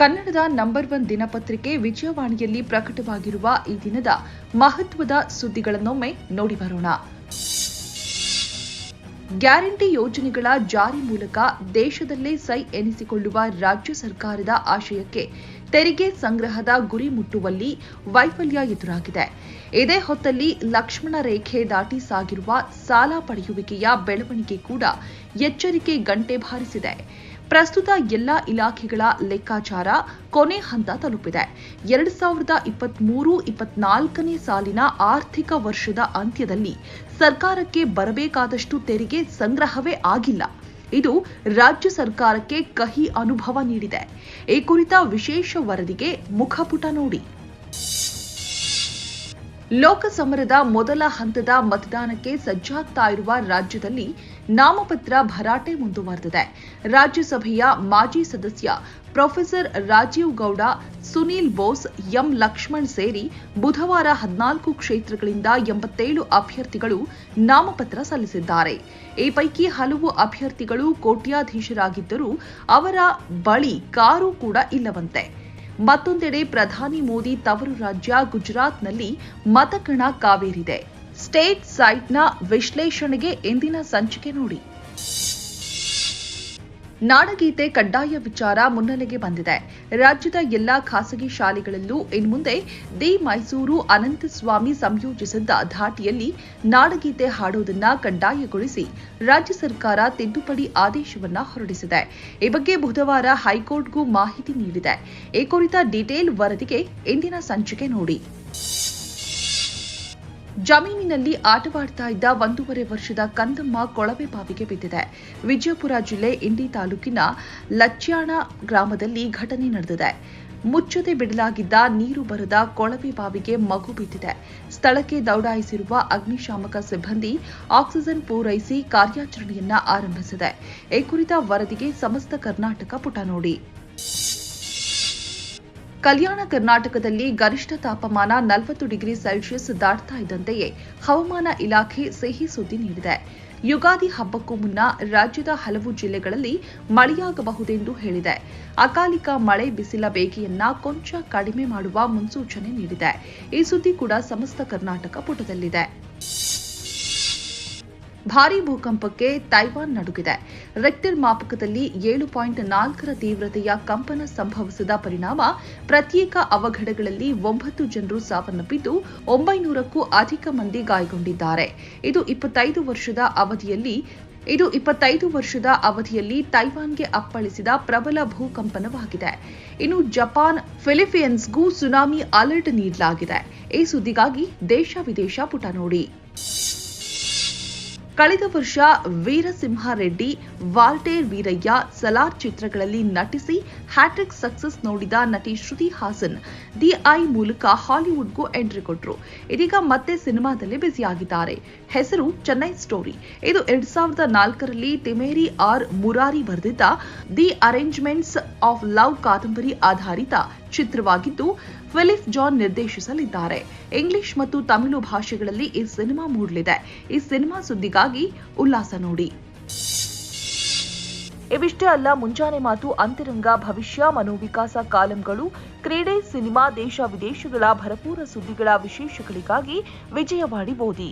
ಕನ್ನಡದ number one ದಿನಪತ್ರಿಕೆ ವಿಜಯವಾಣಿಯಲ್ಲಿ ಪ್ರಕಟವಾಗಿರುವ ಈ ದಿನದ ಮಹತ್ವದ ಸುದ್ದಿಗಳನ್ನೊಮ್ಮೆ ನೋಡಿ ಬರೋಣ. ಗ್ಯಾರಂಟಿ ಯೋಜನೆಗಳ ಜಾರಿ ಮೂಲಕ ದೇಶದಲ್ಲೇ ಸೈ ಎನಿಸಿಕೊಳ್ಳುವ ರಾಜ್ಯ ಸರ್ಕಾರದ ಆಶಯಕ್ಕೆ ತೆರಿಗೆ ಸಂಗ್ರಹದ ಗುರಿ ಮುಟ್ಟುವಲ್ಲಿ ವೈಫಲ್ಯ ಎದುರಾಗಿದೆ. ಇದೇ ಹೊತ್ತಲ್ಲಿ ಲಕ್ಷ್ಮಣ ರೇಖೆ ದಾಟಿ ಸಾಗಿರುವ ಸಾಲ ಪಡೆಯುವಿಕೆಯ ಬೆಳವಣಿಗೆ ಕೂಡ ಎಚ್ಚರಿಕೆ ಗಂಟೆ ಬಾರಿಸಿದೆ. ಪ್ರಸ್ತುತ ಎಲ್ಲ ಇಲಾಖೆಗಳ ಲೆಕ್ಕಾಚಾರ ಕೊನೆ ಹಂತ ತಲುಪಿದೆ. ಎರಡ್ ಸಾವಿರದ ಇಪ್ಪತ್ಮೂರು ಇಪ್ಪತ್ನಾಲ್ಕನೇ ಸಾಲಿನ ಆರ್ಥಿಕ ವರ್ಷದ ಅಂತ್ಯದಲ್ಲಿ ಸರ್ಕಾರಕ್ಕೆ ಬರಬೇಕಾದಷ್ಟು ತೆರಿಗೆ ಸಂಗ್ರಹವೇ ಆಗಿಲ್ಲ. ಇದು ರಾಜ್ಯ ಸರ್ಕಾರಕ್ಕೆ ಕಹಿ ಅನುಭವ ನೀಡಿದೆ. ಈ ಕುರಿತ ವಿಶೇಷ ವರದಿಗೆ ಮುಖಪುಟ ನೋಡಿ. ಲೋಕಸಮರದ ಮೊದಲ ಹಂತದ ಮತದಾನಕ್ಕೆ ಸಜ್ಜಾಗ್ತಾ ಇರುವ ರಾಜ್ಯದಲ್ಲಿ ನಾಮಪತ್ರ ಭರಾಟೆ ಮುಂದುವರೆದಿದೆ. ರಾಜ್ಯಸಭೆಯ ಮಾಜಿ ಸದಸ್ಯ ಪ್ರೊಫೆಸರ್ ರಾಜೀವ್ ಗೌಡ, ಸುನೀಲ್ ಬೋಸ್, ಎಂ ಲಕ್ಷ್ಮಣ್ ಸೇರಿ ಬುಧವಾರ ಹದಿನಾಲ್ಕು ಕ್ಷೇತ್ರಗಳಿಂದ ಎಂಬತ್ತೇಳು ಅಭ್ಯರ್ಥಿಗಳು ನಾಮಪತ್ರ ಸಲ್ಲಿಸಿದ್ದಾರೆ. ಈ ಪೈಕಿ ಹಲವು ಅಭ್ಯರ್ಥಿಗಳು ಕೋಟ್ಯಾಧೀಶರಾಗಿದ್ದರೂ ಅವರ ಬಳಿ ಕಾರು ಕೂಡ ಇಲ್ಲವಂತೆ. ಮತ್ತೊಂದೆಡೆ ಪ್ರಧಾನಿ ಮೋದಿ ತವರು ರಾಜ್ಯ ಗುಜರಾತ್ನಲ್ಲಿ ಮತಕಣ ಕಾವೇರಿದೆ. ಸ್ಟೇಟ್ ಸೈಟ್ನ ವಿಶ್ಲೇಷಣೆಗೆ ಇಂದಿನ ಸಂಚಿಕೆ ನೋಡಿ. ನಾಡಗೀತೆ ಕಡ್ಡಾಯ ವಿಚಾರ ಮುನ್ನೆಲೆಗೆ ಬಂದಿದೆ. ರಾಜ್ಯದ ಎಲ್ಲಾ ಖಾಸಗಿ ಶಾಲೆಗಳಲ್ಲೂ ಇನ್ಮುಂದೆ ದಿ ಮೈಸೂರು ಅನಂತಸ್ವಾಮಿ ಸಂಯೋಜಿಸಿದ್ದ ಧಾಟಿಯಲ್ಲಿ ನಾಡಗೀತೆ ಹಾಡುವುದನ್ನು ಕಡ್ಡಾಯಗೊಳಿಸಿ ರಾಜ್ಯ ಸರ್ಕಾರ ತಿದ್ದುಪಡಿ ಆದೇಶವನ್ನ ಹೊರಡಿಸಿದೆ. ಈ ಬಗ್ಗೆ ಬುಧವಾರ ಹೈಕೋರ್ಟ್ಗೂ ಮಾಹಿತಿ ನೀಡಿದೆ. ಈ ಕುರಿತ ಡೀಟೇಲ್ ವರದಿಗೆ ಇಂದಿನ ಸಂಚಿಕೆ ನೋಡಿ. ಜಮೀನಿನಲ್ಲಿ ಆಟವಾಡ್ತಾ ಇದ್ದ ಒಂದೂವರೆ ವರ್ಷದ ಕಂದಮ್ಮ ಕೊಳವೆ ಬಾವಿಗೆ ಬಿದ್ದಿದೆ. ವಿಜಯಪುರ ಜಿಲ್ಲೆ ಇಂಡಿ ತಾಲೂಕಿನ ಲಚ್ಯಾಣ ಗ್ರಾಮದಲ್ಲಿ ಘಟನೆ ನಡೆದಿದೆ. ಮುಚ್ಚದೆ ಬಿಡಲಾಗಿದ್ದ ನೀರು ಬರದ ಕೊಳವೆ ಬಾವಿಗೆ ಮಗು ಬಿದ್ದಿದೆ. ಸ್ಥಳಕ್ಕೆ ದೌಡಾಯಿಸಿರುವ ಅಗ್ನಿಶಾಮಕ ಸಿಬ್ಬಂದಿ ಆಕ್ಸಿಜನ್ ಪೂರೈಸಿ ಕಾರ್ಯಾಚರಣೆಯನ್ನ ಆರಂಭಿಸಿದೆ. ಈ ಕುರಿತ ವರದಿಗೆ ಸಮಸ್ತ ಕರ್ನಾಟಕ ಪುಟ ನೋಡಿ. ಕಲ್ಯಾಣ ಕರ್ನಾಟಕದಲ್ಲಿ ಗರಿಷ್ಠ ತಾಪಮಾನ ನಲವತ್ತು ಡಿಗ್ರಿ ಸೆಲ್ಸಿಯಸ್ ದಾಟ್ತಾ ಇದ್ದಂತೆಯೇ ಹವಾಮಾನ ಇಲಾಖೆ ಸಿಹಿ ಸುದ್ದಿ ನೀಡಿದೆ. ಯುಗಾದಿ ಹಬ್ಬಕ್ಕೂ ಮುನ್ನ ರಾಜ್ಯದ ಹಲವು ಜಿಲ್ಲೆಗಳಲ್ಲಿ ಮಳೆಯಾಗಬಹುದೆಂದು ಹೇಳಿದೆ. ಅಕಾಲಿಕ ಮಳೆ ಬಿಸಿಲ ಬೇಗೆಯನ್ನ ಕೊಂಚ ಕಡಿಮೆ ಮಾಡುವ ಮುನ್ಸೂಚನೆ ನೀಡಿದೆ. ಈ ಸುದ್ದಿ ಕೂಡ ಸಮಸ್ತ ಕರ್ನಾಟಕ ಪುಟದಲ್ಲಿದೆ. ಭಾರೀ ಭೂಕಂಪಕ್ಕೆ ತೈವಾನ್ ನಡುಗಿದೆ. ರೆಕ್ಟರ್ ಮಾಪಕದಲ್ಲಿ ಏಳು ಪಾಯಿಂಟ್ ನಾಲ್ಕರ ತೀವ್ರತೆಯ ಕಂಪನ ಸಂಭವಿಸಿದ ಪರಿಣಾಮ ಪ್ರತ್ಯೇಕ ಅವಘಡಗಳಲ್ಲಿ ಒಂಬತ್ತು ಜನರು ಸಾವನ್ನಪ್ಪಿದ್ದು ಒಂಬೈನೂರಕ್ಕೂ ಅಧಿಕ ಮಂದಿ ಗಾಯಗೊಂಡಿದ್ದಾರೆ. ಇದು ಇಪ್ಪತ್ತೈದು ವರ್ಷದ ಅವಧಿಯಲ್ಲಿ, ಇದು ಇಪ್ಪತ್ತೈದು ವರ್ಷದ ಅವಧಿಯಲ್ಲಿ ತೈವಾನ್ಗೆ ಅಪ್ಪಳಿಸಿದ ಪ್ರಬಲ ಭೂಕಂಪನವಾಗಿದೆ. ಇನ್ನು ಜಪಾನ್, ಫಿಲಿಪೀನ್ಸ್ಗೂ ಸುನಾಮಿ ಅಲರ್ಟ್ ನೀಡಲಾಗಿದೆ. ಈ ಸುದ್ದಿಗಾಗಿ ದೇಶ ವಿದೇಶ ಪುಟ ನೋಡಿ. ಕಳೆದ ವರ್ಷ ವೀರಸಿಂಹಾರೆಡ್ಡಿ, ವಾಲ್ಟೇರ್ ವೀರಯ್ಯ ಸಲಾರ್ ಚಿತ್ರಗಳಲ್ಲಿ ನಟಿಸಿ ಹ್ಯಾಟ್ರಿಕ್ ಸಕ್ಸಸ್ ನೋಡಿದ ನಟಿ ಶ್ರುತಿ ಹಾಸನ್ ದಿ ಐ ಮೂಲಕ ಹಾಲಿವುಡ್ಗೂ ಎಂಟ್ರಿ ಕೊಟ್ಟರು ಇದೀಗ ಮತ್ತೆ ಸಿನಿಮಾದಲ್ಲಿ ಬ್ಯುಸಿಯಾಗಿದ್ದಾರೆ. ಹೆಸರು ಚೆನ್ನೈ ಸ್ಟೋರಿ. ಇದು ಎರಡ್ ಸಾವಿರದ ನಾಲ್ಕರಲ್ಲಿ ತಿಮೇರಿ ಆರ್ ಮುರಾರಿ ಬರೆದಿದ್ದ ದಿ ಅರೇಂಜ್ಮೆಂಟ್ಸ್ ಆಫ್ ಲವ್ ಕಾದಂಬರಿ ಆಧಾರಿತ ಚಿತ್ರವಾಗಿದ್ದು, ಫಿಲಿಪ್ ಜಾನ್ ನಿರ್ದೇಶಿಸಲಿದ್ದಾರೆ. ಇಂಗ್ಲಿಷ್ ಮತ್ತು ತಮಿಳು ಭಾಷೆಗಳಲ್ಲಿ ಈ ಸಿನಿಮಾ ಮೂಡಲಿದೆ. ಈ ಸಿನಿಮಾ ಸುದ್ದಿಗಾಗಿ ಉಲ್ಲಾಸ ನೋಡಿ. ಇವಿಷ್ಟೇ ಅಲ್ಲ, ಮುಂಜಾನೆ ಮಾತು ಅಂತರಂಗ ಭವಿಷ್ಯ, ಮನೋವಿಕಾಸ ಕಾಲಂಗಳು, ಕ್ರೀಡೆ, ಸಿನಿಮಾ, ದೇಶ ವಿದೇಶಗಳ ಭರಪೂರ ಸುದ್ದಿಗಳ ವಿಶೇಷಗಳಿಗಾಗಿ ವಿಜಯವಾಡಿ ಓದಿ